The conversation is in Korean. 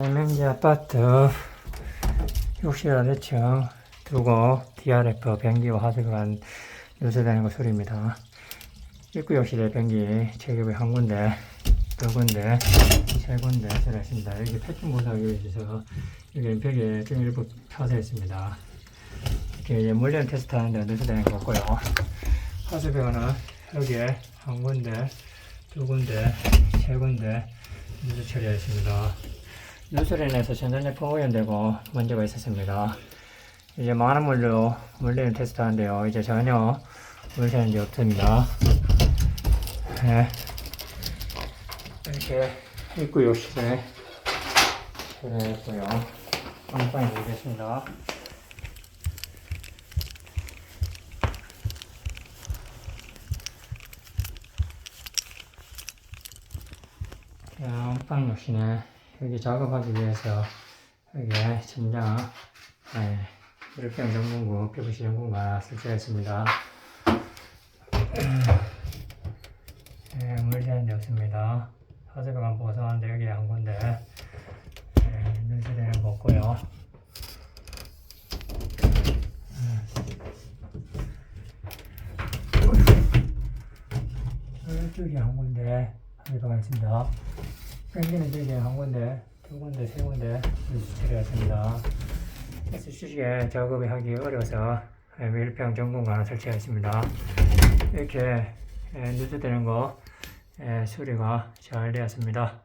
해명지 아파트 61층 두고 DRF 변기와 하수관 누설되는 거 소리입니다. 입구 욕실에 변기 체급이 한 군데, 두 군데, 세 군데 들어있습니다. 여기 패킹 보석이 있어서 여기 벽에 좀 일부 펴져 있습니다. 이렇게 이제 물량 테스트 하는데 누설되는 거 없고요. 하수병은 여기에 한 군데, 두 군데, 세 군데 누수 처리하였습니다 누수련에서 전자제품 오염되고 문제가 있었습니다. 이제 많은 물로 물리는 테스트 하는데요. 이제 전혀 물새는지 없습니다. 네. 이렇게 입구 욕실에 처리했고요. 안방에 보겠습니다. 안방 욕실에 여기 작업하기 위해서 여기 천장 네, 물병 전문구 PVC 전문가 설치했습니다. 네, 물새는 없습니다. 화재배관 보수하는데 여기 한 군데 네, 눈새되는 거 없고요. 이쪽에 한 군데 화재배가 있습니다. 여기는 저기 한 군데, 두 군데, 세 군데 처리했습니다. 주식에 작업이 하기 어려워서 밀평 전공간 설치했습니다. 이렇게 누수되는 거 에, 수리가 잘 되었습니다.